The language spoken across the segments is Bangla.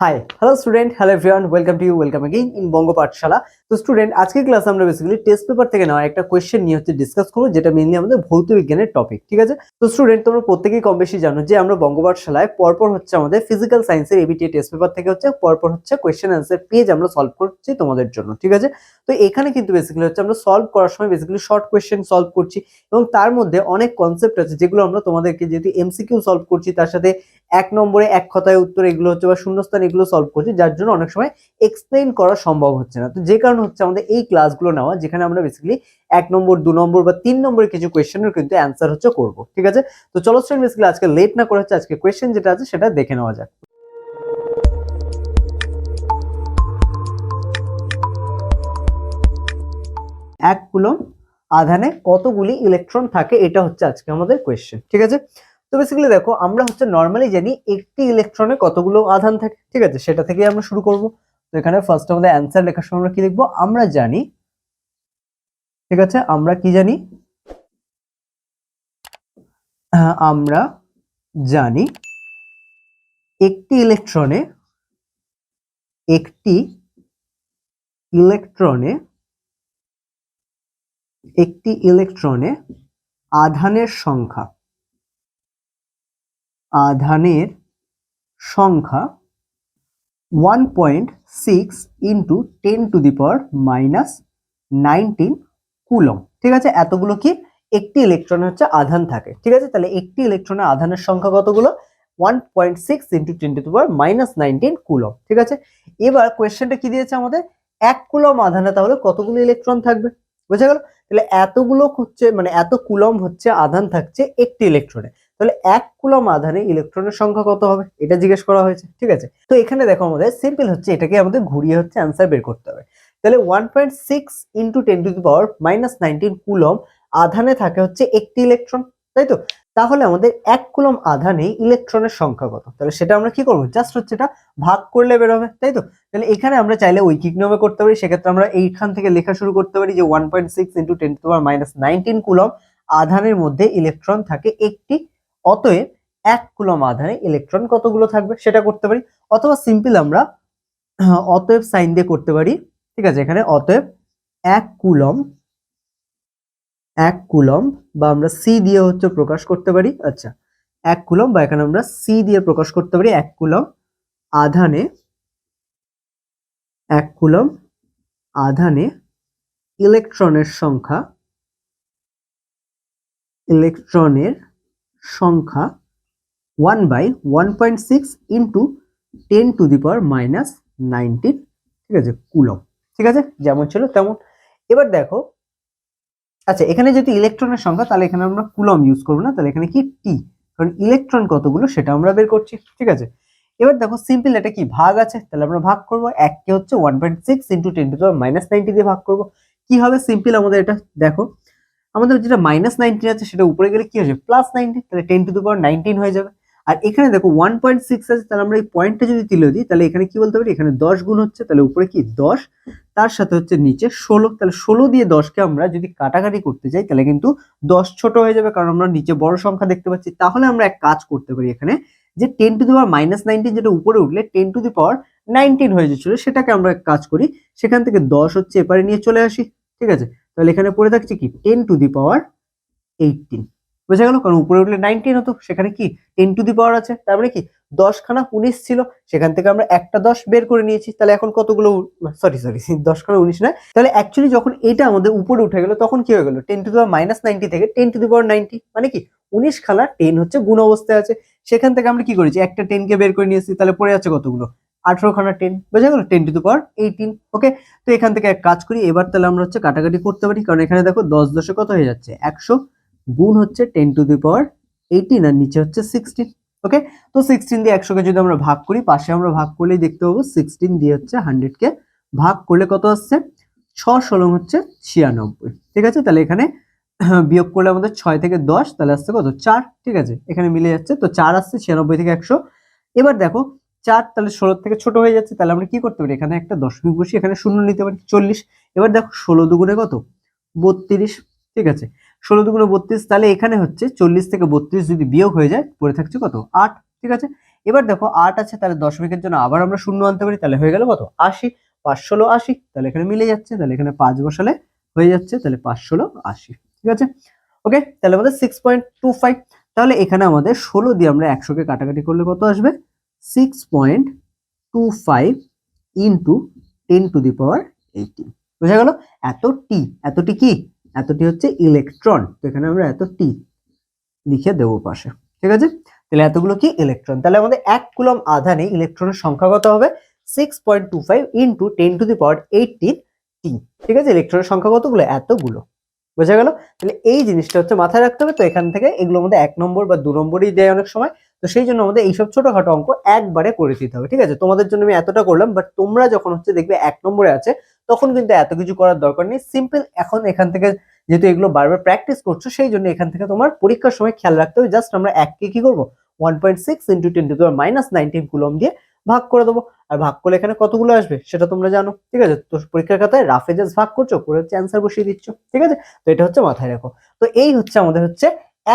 Hi hello student hello everyone welcome to you welcome again in Banga Pathshala তো স্টুডেন্ট আজকের ক্লাসে আমরা বেসিক্যালি টেস্ট পেপার থেকে নেওয়া একটা কোয়েশ্চেন নিয়ে হচ্ছে ডিসকাস করব, যেটা মেনলি আমাদের ভৌত বিজ্ঞানের টপিক ঠিক আছে? তো স্টুডেন্ট তোমরা প্রত্যেকেই কম বেশি জানো যে আমরা বঙ্গ পাঠশালায় পরপর হচ্ছে আমাদের ফিজিক্যাল সায়েন্সের এবিটিএ টেস্ট পেপার থেকে হচ্ছে পরপর হচ্ছে কোয়েশ্চেন অ্যান্সার পেজ আমরা সলভ করছি তোমাদের জন্য, ঠিক আছে? তো এখানে কিন্তু বেসিক্যালি হচ্ছে আমরা সলভ করার সময় বেসিক্যালি শর্ট কোয়েশ্চেন সলভ করছি এবং তার মধ্যে অনেক কনসেপ্ট আছে যেগুলো আমরা তোমাদেরকে যেহেতু এমসিকিউ সলভ করছি, তার সাথে এক নম্বরে এক কথায় উত্তর এগুলো হচ্ছে বা শূন্যস্থান এগুলো সলভ করছি, যার জন্য অনেক সময় এক্সপ্লেইন করা সম্ভব হচ্ছে না। তো যে কারণে হচ্ছে আমাদের এই ক্লাসগুলো নেওয়া, যেখানে আমরা বেসিক্যালি এক নম্বর, দু নম্বর বা তিন নম্বরের কিছু কোয়েশ্চেনের কিন্তু অ্যান্সার হচ্ছে করব, ঠিক আছে? তো চলো স্টুডেন্ট বেসিক্যালি আজকে লেট না করে হচ্ছে আজকে কোয়েশ্চেন যেটা আছে সেটা দেখে নেওয়া যাক। এক কুলম আধানে কতগুলি ইলেকট্রন থাকে এটা হচ্ছে আজকে আমাদের কোয়েশ্চেন ঠিক আছে? তো বেসিক্যালি দেখো আমরা হচ্ছে নর্মালি জানি একটি ইলেকট্রনে কতগুলো আধান থাকে ঠিক আছে? সেটা থেকে আমরা শুরু করব। তো এখানে ফার্স্ট আমাদের অ্যান্সার লেখার সময় আমরা কি লিখব আমরা জানি ঠিক আছে? আমরা কি জানি? আহ, আমরা জানি একটি ইলেকট্রনে একটি ইলেকট্রনে একটি ইলেকট্রনে আধানের সংখ্যা। আধানের সংখ্যা one point six into ten to the power minus nineteen coulomb ঠিক আছে? এতগুলো কি? একটি ইলেকট্রনে হচ্ছে আধান থাকে। ঠিক আছে? তাহলে একটি ইলেকট্রনের আধানের সংখ্যা কতগুলো? One point six into ten to power minus nineteen coulomb ঠিক আছে? এবার কোয়েশ্চেনটা কি দিয়েছে আমাদের? এক কুলম আধানে তাহলে কতগুলো ইলেকট্রন থাকবে? বোঝা গেল? তাহলে এতগুলো হচ্ছে মানে এত কুলম হচ্ছে আধান থাকছে একটি ইলেকট্রনে তাহলে এক কুলম আধানে ইলেকট্রনের সংখ্যা কত হবে? এটা জিজ্ঞেস করা হয়েছে, ঠিক আছে? তো এখানে দেখো আমাদের সিম্পল হচ্ছে, এটাকে আমাদের ঘুরিয়ে হচ্ছে অ্যান্সার বের করতে হবে। তাহলে one point six into ten to the power minus nineteen coulomb আধানে থাকে হচ্ছে একটি ইলেকট্রন তাই তো? তাহলে আমাদের এক কুলম আধানে ইলেকট্রনের সংখ্যা কত? তাহলে সেটা আমরা কি করব? জাস্ট হচ্ছে এটা ভাগ করলে বেরোবে, তাই তো? তাহলে এখানে আমরা চাইলে ঐকিক নিয়মে করতে পারি। সেক্ষেত্রে আমরা এইখান থেকে লেখা শুরু করতে পারি যে one point six into ten to minus nineteen coulomb আধানের মধ্যে ইলেকট্রন থাকে একটি। অতএব এক কুলম আধানে ইলেকট্রন কতগুলো থাকবে সেটা করতে পারি। অথবা সিম্পল আমরা অতএব সাইন দিয়ে করতে পারি। ঠিক আছে, এখানে অতএব এক কুলম এক কুলম বা আমরা সি দিয়ে হচ্ছে প্রকাশ করতে পারি। আচ্ছা এক কুলম বা এখানে আমরা সি দিয়ে প্রকাশ করতে পারি। এক কুলম আধানে, এক কুলম আধানে ইলেকট্রনের সংখ্যা ইলেকট্রনের সংখ্যা one by one point six into ten to the power minus nineteen ঠিক আছে কুলম ঠিক আছে, যেমন ছিল তেমন। এবার দেখো আচ্ছা এখানে যেহেতু ইলেকট্রনের সংখ্যা, তাহলে এখানে আমরা কুলম ইউজ করব না, তাহলে এখানে কি টি কারণ ইলেকট্রন কতগুলো সেটা আমরা বের করছি, ঠিক আছে? এবার দেখো সিম্পল এটা কি ভাগ আছে? তাহলে আমরা ভাগ করব এককে হচ্ছে one point six into ten to power minus ninety দিয়ে ভাগ করব। কি হবে সিম্পল আমাদের এটা, দেখো, আমাদের যেটা মাইনাস নাইনটিন আছে, সেটা উপরে গেলে কি হচ্ছে প্লাস নাইনটিন তাহলে ten to the power nineteen হয়ে যাবে। আর এখানে দেখো ওয়ান পয়েন্ট সিক্স আছে, তাহলে আমরা এই পয়েন্টটা যদি তুলে দিই, তাহলে এখানে কি বলতে পারি এখানে দশ গুণ হচ্ছে, তাহলে উপরে কি? দশ। তার সাথে হচ্ছে নিচে ষোলো। তাহলে ষোলো দিয়ে দশকে আমরা যদি কাটাকাটি করতে যাই, তাহলে কিন্তু দশ ছোট হয়ে যাবে, কারণ আমরা নিচে বড় সংখ্যা দেখতে পাচ্ছি। তাহলে আমরা এক কাজ করতে পারি এখানে, যে ten to the power minus nineteen যেটা উপরে উঠলে ten to the power nineteen হয়ে যাচ্ছিল, সেটাকে আমরা এক কাজ করি। সেখান থেকে দশ হচ্ছে, এপারে নিয়ে চলে আসি, ঠিক আছে? তাহলে এখানে পড়ে থাকছে কি? Ten to the power eighteen বোঝা গেল, কারণ উপরে উঠলে নাইনটিন হতো, সেখানে কি টেন টু দি পাওয়ার আছে? তার মানে কি দশখানা উনিশ ছিল, সেখান থেকে আমরা একটা দশ বের করে নিয়েছি, তাহলে এখন কতগুলো সরি সরি দশখানা উনিশ নয়। তাহলে অ্যাকচুয়ালি যখন এটা আমাদের উপরে উঠে গেল, তখন কি হয়ে গেল? Ten to the power minus ninety থেকে ten to the power ninety মানে কি উনিশ খানা টেন হচ্ছে গুণ অবস্থায় আছে। সেখান থেকে আমরা কি করেছি? একটা টেনকে বের করে নিয়েছি, তাহলে পড়ে আছে কতগুলো? আঠারো খানা টেন বোঝা গেল? Ten to the power eighteen okay তো এখান থেকে এক কাজ করি, এবার তাহলে আমরা হচ্ছে কাটাকাটি করতে পারি, কারণ এখানে দেখো দশ দশে কত হয়ে যাচ্ছে? একশো গুণ হচ্ছে ten to the power eighteen আর নিচে হচ্ছে সিক্সটিন ওকে তো সিক্সটিন দিয়ে একশোকে যদি আমরা ভাগ করি, পাশে আমরা ভাগ করলেই দেখতে পাবো সিক্সটিন দিয়ে হচ্ছে হান্ড্রেডকে ভাগ করলে কত আসছে? ছ ষোলো হচ্ছে ছিয়ানব্বই, ঠিক আছে? তাহলে এখানে বিয়োগ করলে আমাদের ছয় থেকে দশ, তাহলে আসছে কত? চার, ঠিক আছে? এখানে মিলে যাচ্ছে, তো চার আসছে ছিয়ানব্বই থেকে একশো। এবার দেখো, চার তাহলে ষোলো থেকে ছোট হয়ে যাচ্ছে, তাহলে আমরা কি করতে পারি? এখানে একটা দশমিক বসি এখানে শূন্য নিতে পারি, চল্লিশ। এবার দেখো, ষোলো দুগুণে কত? বত্রিশ, ঠিক আছে? ষোলো দুগুণে বত্রিশ, তাহলে এখানে হচ্ছে চল্লিশ থেকে বত্রিশ যদি বিয়োগ হয়ে যায়, পড়ে থাকছে কত? আট, ঠিক আছে? এবার দেখো, আট আছে, তাহলে দশমিকের জন্য আবার আমরা শূন্য আনতে পারি, তাহলে হয়ে গেল কত? আশি, পাঁচ ষোলো আশি, তাহলে এখানে মিলে যাচ্ছে, তাহলে এখানে পাঁচ বসালে হয়ে যাচ্ছে, তাহলে পাঁচ ষোলো আশি, ঠিক আছে? ওকে, তাহলে আমাদের সিক্স পয়েন্ট টু ফাইভ তাহলে এখানে আমাদের ষোলো দিয়ে আমরা একশোকে কাটাকাটি করলে কত আসবে? Six point two five into ten to the power eighteen বোঝা গেল? এত টি এতটি কি? এতটি হচ্ছে ইলেকট্রন তো এখানে আমরা এত টি লিখে দেবো পাশে। ঠিক আছে? তাহলে এতগুলো কি? ইলেকট্রন তাহলে আমাদের এক কুলম আধানে ইলেকট্রনের সংখ্যা কত হবে? Six point two five into ten to the power eighteen টি ঠিক আছে? ইলেকট্রনের সংখ্যা কতগুলো? এতগুলো। বোঝা গেল? তাহলে এই জিনিসটা হচ্ছে মাথায় রাখতে হবে। তো এখান থেকে এগুলোর মধ্যে এক নম্বর বা দু নম্বরই দেয় অনেক সময়। তো সেই জন্য আমাদের এইসব ছোটখাটো অঙ্ক একবারে করে দিতে হবে। ঠিক আছে? তোমাদের জন্য আমি এতটা করলাম বাট তোমরা যখন হচ্ছে দেখবে এক নম্বরে আছে তখন কিন্তু এত কিছু করার দরকার নেই। সিম্পল এখন এখান থেকে যেহেতু এগুলো বারবার প্র্যাকটিস করছ, সেই জন্য এখান থেকে তোমার পরীক্ষার সময় খেয়াল রাখতে হবে। জাস্ট আমরা এককে কি করব? One point six into ten to minus nineteen coulomb দিয়ে ভাগ করে দেবো। আর ভাগ করলে এখানে কতগুলো আসবে? সেটা তোমরা জানো। ঠিক আছে? তো পরীক্ষার খাতায় রাফে জাস্ট ভাগ করছ, করে হচ্ছে অ্যান্সার বসিয়ে দিচ্ছ। ঠিক আছে? তো এটা হচ্ছে মাথায় রাখো। তো এই হচ্ছে আমাদের হচ্ছে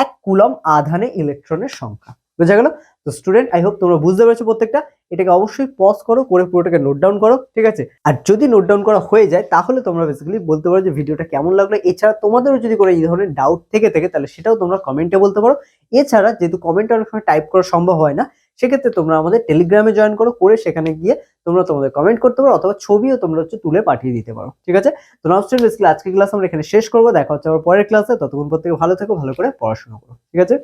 এক কুলম আধানে ইলেকট্রনের সংখ্যা। বোঝা গেল? তো স্টুডেন্ট আই হোপ তোমরা বুঝতে পেরেছ প্রত্যেকটা। এটাকে অবশ্যই পজ করো, করে পুরোটাকে নোট ডাউন করো, ঠিক আছে? আর যদি নোট ডাউন করা হয়ে যায়, তাহলে তোমরা বেসিক্যালি বলতে পারো যে ভিডিওটা কেমন লাগল। এছাড়া তোমাদেরও যদি কোনো এই ধরনের ডাউট থেকে থাকে, তাহলে সেটাও তোমরা কমেন্টে বলতে পারো। এছাড়া যেহেতু কমেন্টে অনেক সময় টাইপ করা সম্ভব হয় না, সেক্ষেত্রে তোমরা আমাদের টেলিগ্রামে জয়েন করো, করে সেখানে গিয়ে তোমরা তোমাদের কমেন্ট করতে পারো, অথবা ছবিও তোমরা হচ্ছে তুলে পাঠিয়ে দিতে পারো, ঠিক আছে? তো নমস্কার বেসিক্যালি আজকে ক্লাস আমরা এখানে শেষ করব, দেখা হচ্ছে আবার পরের ক্লাসে ততক্ষণ প্রত্যেকে ভালো থেকো, ভালো করে পড়াশোনা করো, ঠিক আছে?